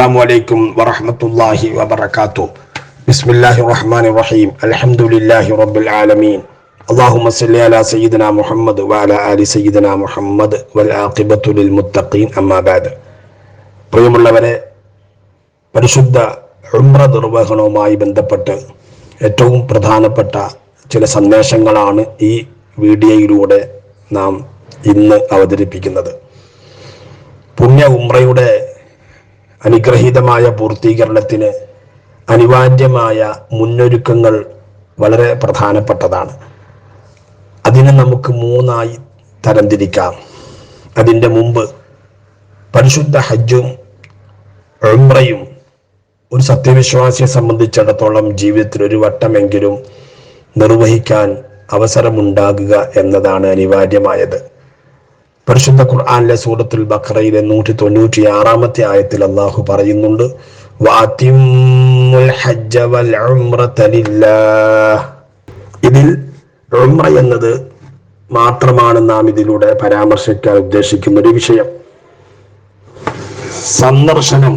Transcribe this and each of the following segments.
السلام عليكم ورحمة الله وبركاته بسم الله الرحمن الرحيم الحمد لله رب العالمين اللهم صل على سيدنا محمد وعلى آل سيدنا محمد والعاقبة للمتقين أما بعد പ്രിയമുള്ളവരെ പരിശുദ്ധ ഉംറ നിർവഹണവുമായി ബന്ധപ്പെട്ട് ഏറ്റവും പ്രധാനപ്പെട്ട ചില സന്ദേശങ്ങളാണ് ഈ വീഡിയോയിലൂടെ നാം ഇന്ന് അവതരിപ്പിക്കുന്നത് പുണ്യ ഉംറയുടെ അനുഗ്രഹീതമായ പൂർത്തീകരണത്തിന് അനിവാര്യമായ മുന്നൊരുക്കങ്ങൾ വളരെ പ്രധാനപ്പെട്ടതാണ്. അതിനെ നമുക്ക് മൂന്നായി തരംതിരിക്കാം. അതിന്റെ മുമ്പ് പരിശുദ്ധ ഹജ്ജും ഉംറയും ഒരു സത്യവിശ്വാസിയെ സംബന്ധിച്ചിടത്തോളം ജീവിതത്തിൽ ഒരു വട്ടമെങ്കിലും നിർവഹിക്കാൻ അവസരമുണ്ടാകുക എന്നതാണ് അനിവാര്യമായത്. പരിശുദ്ധ ഖുർആാനിലെ സൂറത്തുൽ ബഖറയിലെ നൂറ്റി തൊണ്ണൂറ്റി ആറാമത്തെ ആയത്തിൽ അള്ളാഹു പറയുന്നുണ്ട്. ഇതിൽ ഉംറ എന്നത് മാത്രമാണ് നാം ഇതിലൂടെ പരാമർശിക്കാൻ ഉദ്ദേശിക്കുന്ന ഒരു വിഷയം സന്ദർശനം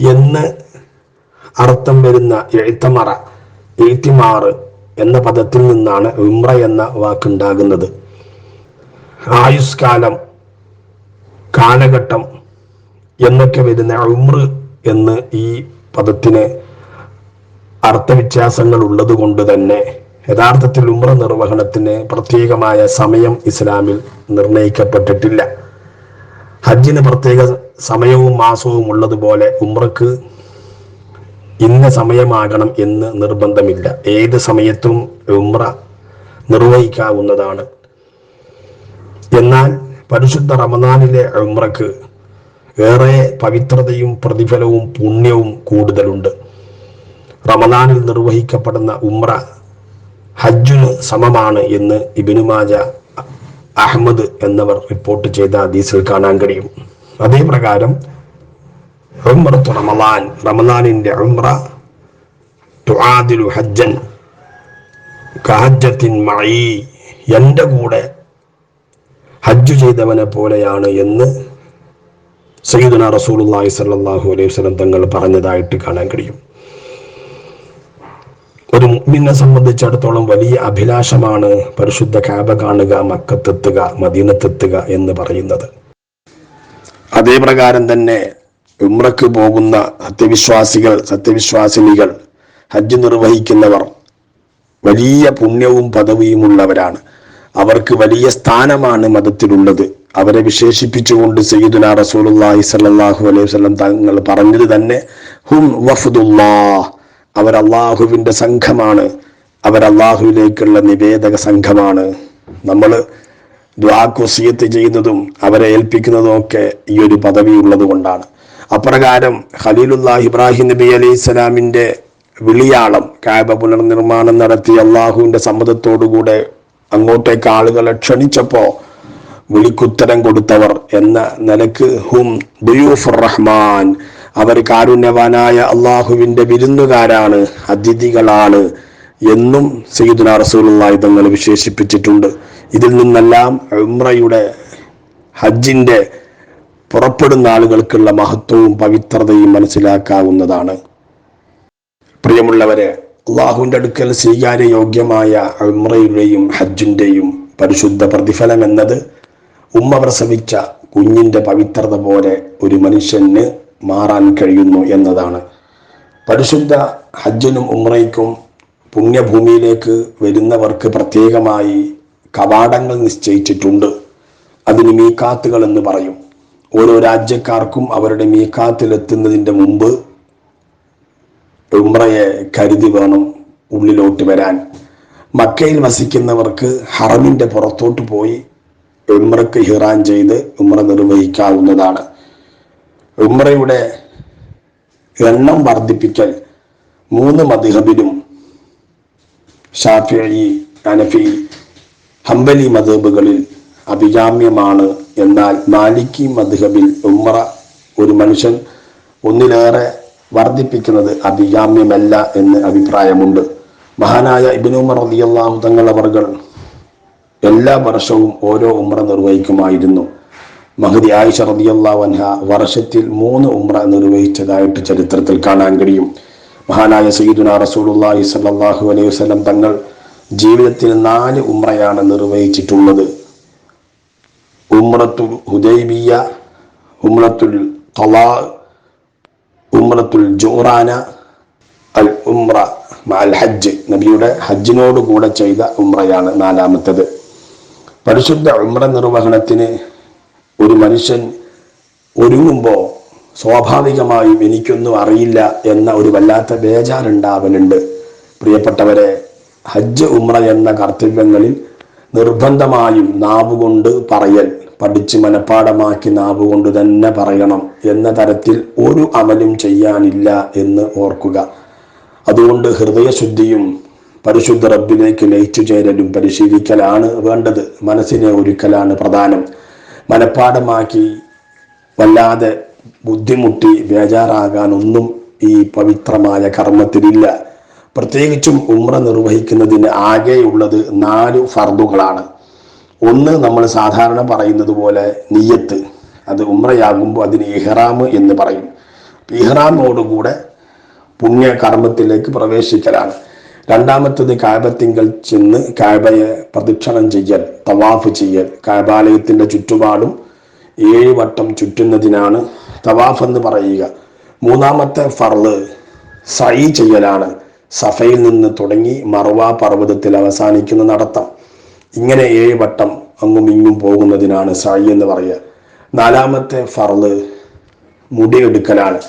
എന്ന് അർത്ഥം വരുന്ന എഴുത്തമറ എഴുത്തിമാറ് എന്ന പദത്തിൽ നിന്നാണ് ഉംറ എന്ന വാക്കുണ്ടാകുന്നത് ആയുഷ്കാലം കാലഘട്ടം എന്നൊക്കെ വരുന്ന ഉമ്ര എന്ന് ഈ പദത്തിന് അർത്ഥവ്യത്യാസങ്ങൾ ഉള്ളത് കൊണ്ട് തന്നെ യഥാർത്ഥത്തിൽ ഉമ്ര നിർവഹണത്തിന് പ്രത്യേകമായ സമയം ഇസ്ലാമിൽ നിർണയിക്കപ്പെട്ടിട്ടില്ല. ഹജ്ജിന് പ്രത്യേക സമയവും മാസവും ഉള്ളതുപോലെ ഉമ്രക്ക് ഇന്ന സമയമാകണം എന്ന് നിർബന്ധമില്ല. ഏത് സമയത്തും ഉമ്ര നിർവഹിക്കാവുന്നതാണ്. എന്നാൽ പരിശുദ്ധ റമദാനിലെ ഉമ്രക്ക് ഏറെ പവിത്രതയും പ്രതിഫലവും പുണ്യവും കൂടുതലുണ്ട്. റമദാനിൽ നിർവഹിക്കപ്പെടുന്ന ഉമ്ര ഹജ്ജുന് സമമാണ് എന്ന് ഇബിനുമാജ അഹമ്മദ് എന്നവർ റിപ്പോർട്ട് ചെയ്ത ഹദീസിൽ കാണാൻ കഴിയും. അതേ പ്രകാരം ഉംറത്തു റമദാൻ റമദാനിന്റെ ഉമ്ര തുആദിലു ഹജ്ജൻ കഹജ്ജത്തിൻ മഈ എന്റെ കൂടെ ഹജ്ജ് ചെയ്തവനെ പോലെയാണ് എന്ന് സയ്യിദുന റസൂലുള്ളാഹി സ്വല്ലല്ലാഹു അലൈഹി വസല്ലം തങ്ങൾ പറഞ്ഞതായിട്ട് കാണാൻ കഴിയും. ഒരു മുഅ്മിനെ സംബന്ധിച്ചിടത്തോളം വലിയ അഭിലാഷമാണ് പരിശുദ്ധ കാബ കാണുക മക്കത്തെത്തുക മദീനത്തെത്തുക എന്ന് പറയുന്നത്. അതേ പ്രകാരം തന്നെ ഉമ്രക്ക് പോകുന്ന സത്യവിശ്വാസികൾ സത്യവിശ്വാസിനികൾ ഹജ്ജ് നിർവഹിക്കുന്നവർ വലിയ പുണ്യവും പദവിയും ഉള്ളവരാണ് അവർക്ക് വലിയ സ്ഥാനമാണ് മതത്തിലുള്ളത്. അവരെ വിശേഷിപ്പിച്ചുകൊണ്ട് സയ്യിദുന റസൂലുള്ളാഹി സ്വല്ലല്ലാഹു അലൈഹി വസല്ലം തങ്ങൾ പറഞ്ഞത് തന്നെ ഹും വഫദുല്ലാഹ്. അവർ അള്ളാഹുവിന്റെ സംഘമാണ്. അവർ അള്ളാഹുവിലേക്കുള്ള നിവേദക സംഘമാണ്. നമ്മൾ ദ്വാക്കുസിയത്ത് ചെയ്യുന്നതും അവരെ ഏൽപ്പിക്കുന്നതും ഒക്കെ ഈ ഒരു പദവി ഉള്ളത് കൊണ്ടാണ്. അപ്രകാരം ഖലീലുല്ലാഹ് ഇബ്രാഹിം നബി അലൈഹി സ്വലാമിന്റെ വിളിയാളം കാബ പുനർനിർമ്മാണം നടത്തി അള്ളാഹുവിന്റെ സമ്മതത്തോടുകൂടെ അങ്ങോട്ടേക്ക് ആളുകളെ ക്ഷണിച്ചപ്പോ വിളിക്കുത്തരം കൊടുത്തവർ എന്ന നിലയ്ക്ക് ഹും ദുയൂഫുർ റഹ്മാൻ. അവർ കാരുണ്യവാനായ അള്ളാഹുവിന്റെ വിരുന്നുകാരാണ് അതിഥികളാണ് എന്നും സയ്യിദുന റസൂലുള്ളാഹി തങ്ങൾ വിശേഷിപ്പിച്ചിട്ടുണ്ട്. ഇതിൽ നിന്നെല്ലാം ഉംറയുടെ ഹജ്ജിന്റെ പുറപ്പെടുന്ന ആളുകൾക്കുള്ള മഹത്വവും പവിത്രതയും മനസ്സിലാക്കാവുന്നതാണ്. പ്രിയമുള്ളവരെ അള്ളാഹുവിന്റെ അടുക്കൽ സ്വീകാര്യ യോഗ്യമായ ഉമ്രയുടെയും ഹജ്ജിന്റെയും പരിശുദ്ധ പ്രതിഫലം എന്നത് ഉമ്മ പ്രസവിച്ച കുഞ്ഞിന്റെ പവിത്രത പോലെ ഒരു മനുഷ്യന് മാറാൻ കഴിയുന്നു എന്നതാണ്. പരിശുദ്ധ ഹജ്ജിനും ഉമ്രയ്ക്കും പുണ്യഭൂമിയിലേക്ക് വരുന്നവർക്ക് പ്രത്യേകമായി കവാടങ്ങൾ നിശ്ചയിച്ചിട്ടുണ്ട്. അതിന് മീക്കാത്തുകൾ എന്ന് പറയും. ഓരോ രാജ്യക്കാർക്കും അവരുടെ മീക്കാത്തിലെത്തുന്നതിന്റെ മുമ്പ് ഉമ്രയെ കരുതി വേണം ഉള്ളിലോട്ട് വരാൻ. മക്കയിൽ വസിക്കുന്നവർക്ക് ഹറമിന്റെ പുറത്തോട്ട് പോയി ഉമ്രക്ക് ഹിറാൻ ചെയ്ത് ഉംറ നിർവഹിക്കാവുന്നതാണ്. ഉംറയുടെ എണ്ണം വർദ്ധിപ്പിക്കൽ മൂന്ന് മധുഹബിലും ഷാഫി അനഫി ഹംബലി മധബുകളിൽ അഭികാമ്യമാണ്. എന്നാൽ മാലിക്കി മധുഹബിൽ ഉംറ ഒരു മനുഷ്യൻ ഒന്നിലേറെ വർദ്ധിപ്പിക്കുന്നത് അഭികാമ്യമല്ല എന്ന് അഭിപ്രായമുണ്ട്. മഹാനായ ഇബിനുമർ റളിയല്ലാഹു തങ്ങൾ അവർകൾ എല്ലാ വർഷവും ഓരോ ഉമ്ര നിർവഹിക്കുമായിരുന്നു. മഹദി ആയിഷ റളിയല്ലാഹു അൻഹ വർഷത്തിൽ മൂന്ന് ഉമ്ര നിർവഹിച്ചതായിട്ട് ചരിത്രത്തിൽ കാണാൻ കഴിയും. മഹാനായ സയ്യിദുന റസൂലുള്ളാഹി സ്വല്ലല്ലാഹു അലൈഹി വസ്ലം തങ്ങൾ ജീവിതത്തിൽ നാല് ഉമ്രയാണ് നിർവഹിച്ചിട്ടുള്ളത്. ഉമ്രത്തുൽ ഹുദൈബിയ ഉമ്രത്തുൽ ഖലാ ഉംറത്തുൽ ജോറാന അൽ ഉംറ മാൽ ഹജ്ജ്. നബിയുടെ ഹജ്ജിനോട് കൂടെ ചെയ്ത ഉംറയാണ് നാലാമത്തത്. പരിശുദ്ധ ഉംറ നിർവഹണത്തിന് ഒരു മനുഷ്യൻ ഒരുങ്ങുമ്പോൾ സ്വാഭാവികമായും എനിക്കൊന്നും അറിയില്ല എന്ന ഒരു വല്ലാത്ത ബേജാറുണ്ടാവലുണ്ട്. പ്രിയപ്പെട്ടവരെ ഹജ്ജ് ഉംറ എന്ന കർത്തവ്യങ്ങളിൽ നിർബന്ധമായും നാവുകൊണ്ട് പറയൽ പഠിച്ച് മനഃപ്പാടമാക്കി നാവ് കൊണ്ട് തന്നെ പറയണം എന്ന തരത്തിൽ ഒരു അമലും ചെയ്യാനില്ല എന്ന് ഓർക്കുക. അതുകൊണ്ട് ഹൃദയശുദ്ധിയും പരിശുദ്ധ റബ്ബിലേക്ക് ലയിച്ചു ചേരലും പരിശീലിക്കലാണ് വേണ്ടത്. മനസ്സിനെ ഒരുക്കലാണ് പ്രധാനം. മനഃപ്പാടമാക്കി വല്ലാതെ ബുദ്ധിമുട്ടി ബേജാറാകാനൊന്നും ഈ പവിത്രമായ കർമ്മത്തിലില്ല. പ്രത്യേകിച്ചും ഉമ്ര നിർവഹിക്കുന്നതിന് ആകെയുള്ളത് നാല് ഫർദുകളാണ്. ഒന്ന് നമ്മൾ സാധാരണ പറയുന്നത് പോലെ നീയത്ത് അത് ഉമ്രയാകുമ്പോൾ അതിന് ഇഹ്റാം എന്ന് പറയും. ഇഹ്റാമോടുകൂടെ പുണ്യ കർമ്മത്തിലേക്ക് പ്രവേശിക്കലാണ്. രണ്ടാമത്തത് കാബത്തിങ്കൽ ചെന്ന് കാബയെ പ്രദക്ഷിണം ചെയ്യൽ തവാഫ് ചെയ്യൽ. കാബാലയത്തിന്റെ ചുറ്റുപാടും ഏഴ് വട്ടം ചുറ്റുന്നതിനാണ് തവാഫ് എന്ന് പറയുക. മൂന്നാമത്തെ ഫർൾ സൈ ചെയ്യലാണ്. സഫയിൽ നിന്ന് തുടങ്ങി മറുവാ പർവതത്തിൽ അവസാനിക്കുന്ന നടത്തം. ഇങ്ങനെ ഏഴ് വട്ടം അങ്ങും ഇങ്ങും പോകുന്നതിനാണ് സായി എന്ന് പറയുക. നാലാമത്തെ ഫർൾ മുടിയെടുക്കലാണ്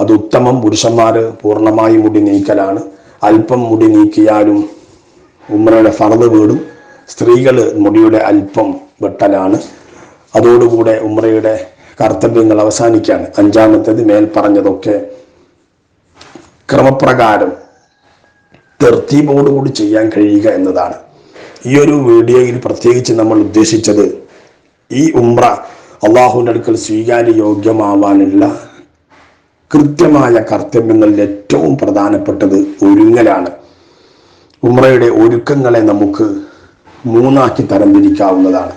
അത് ഉത്തമം പുരുഷന്മാർ പൂർണമായി മുടി നീക്കലാണ്. അല്പം മുടി നീക്കിയാലും ഉമ്രയുടെ ഫറത് വീടും സ്ത്രീകൾ മുടിയുടെ അല്പം വെട്ടലാണ്. അതോടുകൂടെ ഉമ്രയുടെ കർത്തവ്യങ്ങൾ അവസാനിക്കുകയാണ്. അഞ്ചാമത്തേത് മേൽ പറഞ്ഞതൊക്കെ ക്രമപ്രകാരം തെർത്തീപോടുകൂടി ചെയ്യാൻ കഴിയുക എന്നതാണ്. ഈ ഒരു വീഡിയോയിൽ പ്രത്യേകിച്ച് നമ്മൾ ഉദ്ദേശിച്ചത് ഈ ഉംറ അള്ളാഹുവിന്റെ അടുക്കൽ സ്വീകാര്യ യോഗ്യമാവാനുള്ള കൃത്യമായ കർത്തവ്യങ്ങളിൽ ഏറ്റവും പ്രധാനപ്പെട്ടത് ഒരുങ്ങലാണ്. ഉമ്രയുടെ ഒരുക്കങ്ങളെ നമുക്ക് മൂന്നാക്കി തരംതിരിക്കാവുന്നതാണ്.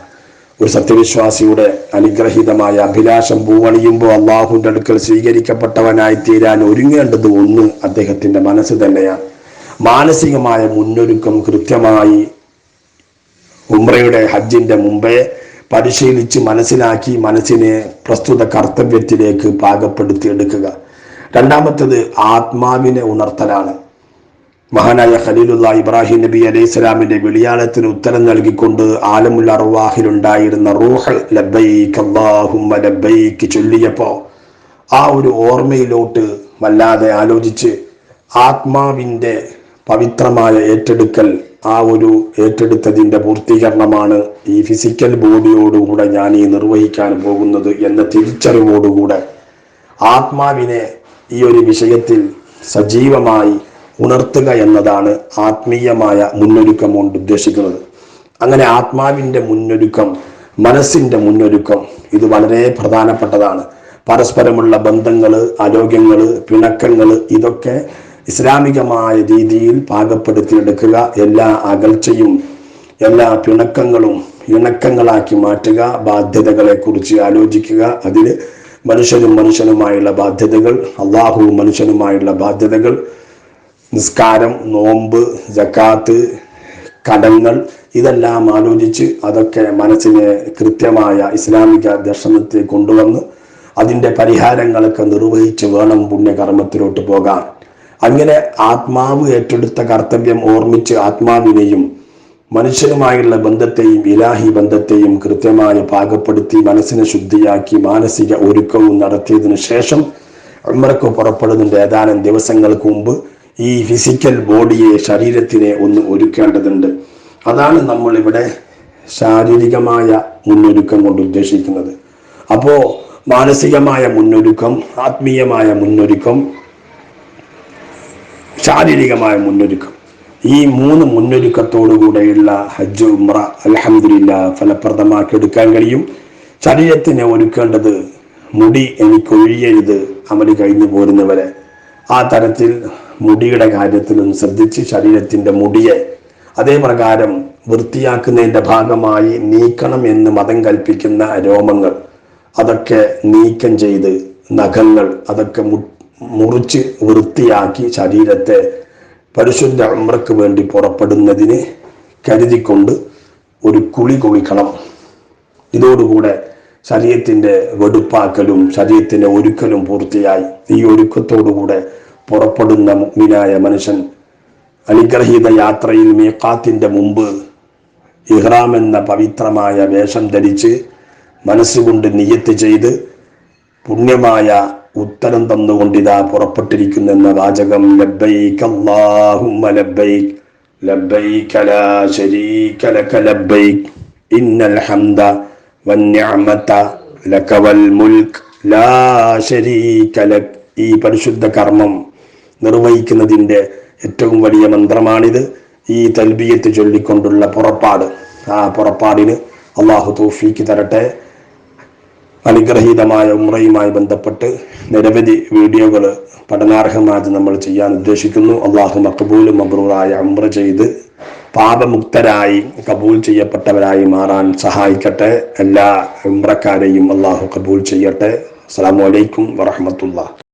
ഒരു സത്യവിശ്വാസിയുടെ അനുഗ്രഹീതമായ അഭിലാഷം പൂവണിയുമ്പോൾ അള്ളാഹുവിന്റെ അടുക്കൽ സ്വീകരിക്കപ്പെട്ടവനായി തീരാൻ ഒരുങ്ങേണ്ടത് ഒന്ന് അദ്ദേഹത്തിന്റെ മനസ്സ് തന്നെയാണ്. മാനസികമായ മുന്നൊരുക്കം കൃത്യമായി ഉമ്രയുടെ ഹജ്ജിന്റെ മുമ്പേ പരിശീലിച്ച് മനസ്സിലാക്കി മനസ്സിനെ പ്രസ്തുത കർത്തവ്യത്തിലേക്ക് പാകപ്പെടുത്തി എടുക്കുക രണ്ടാമത്തത് ആത്മാവിനെ ഉണർത്തലാണ്. മഹാനായ ഖലീലുള്ള ഇബ്രാഹിം നബി അലൈഹി സ്വലാമിന്റെ വിളിയാളത്തിന് ഉത്തരം നൽകിക്കൊണ്ട് ആലമുൽ അറുവാഹിലുണ്ടായിരുന്ന റൂഹ് ലബൈക്ക് അല്ലാഹുമ്മ ലബൈക്ക് ചൊല്ലിയപ്പോ ആ ഒരു ഓർമ്മയിലോട്ട് വല്ലാതെ ആലോചിച്ച് ആത്മാവിന്റെ പവിത്രമായ ഏറ്റെടുക്കൽ ആ ഒരു ഏറ്റെടുത്തതിന്റെ പൂർത്തീകരണമാണ് ഈ ഫിസിക്കൽ ബോഡിയോടുകൂടെ ഞാൻ ഈ നിർവഹിക്കാൻ പോകുന്നത് എന്ന തിരിച്ചറിവോടുകൂടെ ആത്മാവിനെ ഈ ഒരു വിഷയത്തിൽ സജീവമായി ഉണർത്തുക എന്നതാണ് ആത്മീയമായ മുന്നൊരുക്കം കൊണ്ട് ഉദ്ദേശിക്കുന്നത്. അങ്ങനെ ആത്മാവിന്റെ മുന്നൊരുക്കം മനസ്സിന്റെ മുന്നൊരുക്കം ഇത് വളരെ പ്രധാനപ്പെട്ടതാണ്. പരസ്പരമുള്ള ബന്ധങ്ങൾ ആരോഗ്യങ്ങൾ പിണക്കങ്ങൾ ഇതൊക്കെ ഇസ്ലാമികമായ രീതിയിൽ പാകപ്പെടുത്തിയെടുക്കുക എല്ലാ അകൽച്ചയും എല്ലാ പിണക്കങ്ങളും ഇണക്കങ്ങളാക്കി മാറ്റുക ബാധ്യതകളെ കുറിച്ച് ആലോചിക്കുക. അതിൽ മനുഷ്യനും മനുഷ്യനുമായുള്ള ബാധ്യതകൾ അള്ളാഹുവും മനുഷ്യനുമായുള്ള ബാധ്യതകൾ നിസ്കാരം നോമ്പ് ജക്കാത്ത് കടങ്ങൾ ഇതെല്ലാം ആലോചിച്ച് അതൊക്കെ മനസ്സിനെ കൃത്യമായ ഇസ്ലാമിക ദർശനത്തെ കൊണ്ടുവന്ന് അതിന്റെ പരിഹാരങ്ങളൊക്കെ നിർവഹിച്ച് വേണം പുണ്യകർമ്മത്തിലോട്ട് പോകാൻ. അങ്ങനെ ആത്മാവ് ഏറ്റെടുത്ത കർത്തവ്യം ഓർമ്മിച്ച് ആത്മാവിനെയും മനുഷ്യനുമായുള്ള ബന്ധത്തെയും ഇലാഹി ബന്ധത്തെയും കൃത്യമായി പാകപ്പെടുത്തി മനസ്സിനെ ശുദ്ധിയാക്കി മാനസിക ഒരുക്കവും നടത്തിയതിനു ശേഷം ഉമ്മറക്ക് പുറപ്പെടുന്നുണ്ട് ഏതാനും ദിവസങ്ങൾക്ക് മുമ്പ് ഈ ഫിസിക്കൽ ബോഡിയെ ശരീരത്തിനെ ഒന്ന് ഒരുക്കേണ്ടതുണ്ട്. അതാണ് നമ്മൾ ഇവിടെ ശാരീരികമായ മുന്നൊരുക്കം കൊണ്ട് ഉദ്ദേശിക്കുന്നത്. അപ്പോ മാനസികമായ മുന്നൊരുക്കം ആത്മീയമായ മുന്നൊരുക്കം ശാരീരികമായ മുന്നൊരുക്കം. ഈ മൂന്ന് മുന്നൊരുക്കത്തോടുകൂടെയുള്ള ഹജ്ജ് ഉമ്ര അലഹമില്ല ഫലപ്രദമാക്കി എടുക്കാൻ കഴിയും. ശരീരത്തിന് ഒരുക്കേണ്ടത് മുടി എനിക്ക് ഒഴിയരുത് അമൽ കഴിഞ്ഞു പോരുന്നവരെ. ആ തരത്തിൽ മുടിയുടെ കാര്യത്തിലും ശ്രദ്ധിച്ച് ശരീരത്തിന്റെ മുടിയെ അതേ പ്രകാരം വൃത്തിയാക്കുന്നതിന്റെ ഭാഗമായി നീക്കണം എന്ന് മതം കൽപ്പിക്കുന്ന രോമങ്ങൾ അതൊക്കെ നീക്കം ചെയ്ത് നഖങ്ങൾ അതൊക്കെ മുറിച്ച് വൃത്തിയാക്കി ശരീരത്തെ പരിശുദ്ധ അമ്രക്ക് വേണ്ടി പുറപ്പെടുന്നതിന് കരുതിക്കൊണ്ട് ഒരു കുളി കുളിക്കണം. ഇതോടുകൂടെ ശരീരത്തിന്റെ വെടുപ്പാക്കലും ശരീരത്തിന്റെ ഒരുക്കലും പൂർത്തിയായി. ഈ ഒരുക്കത്തോടുകൂടെ പുറപ്പെടുന്ന മുഗ്മിനായ മനുഷ്യൻ അനുഗ്രഹീത യാത്രയിൽ മേക്കാത്തിന്റെ മുമ്പ് ഇഹ്റാം എന്ന പവിത്രമായ വേഷം ധരിച്ച് മനസ്സുകൊണ്ട് നിയത്ത് ചെയ്ത് പുണ്യമായ ഉത്തരം തന്നുകൊണ്ടിതാ പുറപ്പെട്ടിരിക്കുന്നു എന്ന വാചകം ലബ്ബൈക് അല്ലാഹുമ്മ ലബ്ബൈക് ലബ്ബൈക ലാ ശരീക ലക ലബ്ബൈക് ഇന്നൽ ഹംദ വന്നിഅമത ലക വൽ മുൽക് ലാ ശരീക ലക്. ഈ പരിശുദ്ധ കർമ്മം നിർവഹിക്കുന്നതിന്റെ ഏറ്റവും വലിയ മന്ത്രമാണിത്. ഈ തൽബിയത്ത് ചൊല്ലിക്കൊണ്ടുള്ള പുറപ്പാട്. ആ പുറപ്പാടിന് അള്ളാഹു തൗഫീക്ക് തരട്ടെ. അനുഗ്രഹീതമായ ഉമ്രയുമായി ബന്ധപ്പെട്ട് നിരവധി വീഡിയോകൾ പഠനാർഹമായത് നമ്മൾ ചെയ്യാൻ ഉദ്ദേശിക്കുന്നു. അള്ളാഹു മക്കബൂലും മബ്രൂറായ ഉമ്ര ചെയ്ത് പാപമുക്തരായി കബൂൽ ചെയ്യപ്പെട്ടവരായി മാറാൻ സഹായിക്കട്ടെ. എല്ലാ ഉമ്രക്കാരെയും അള്ളാഹു കബൂൽ ചെയ്യട്ടെ. അസ്സാം വലൈക്കും വറഹമത്തുള്ള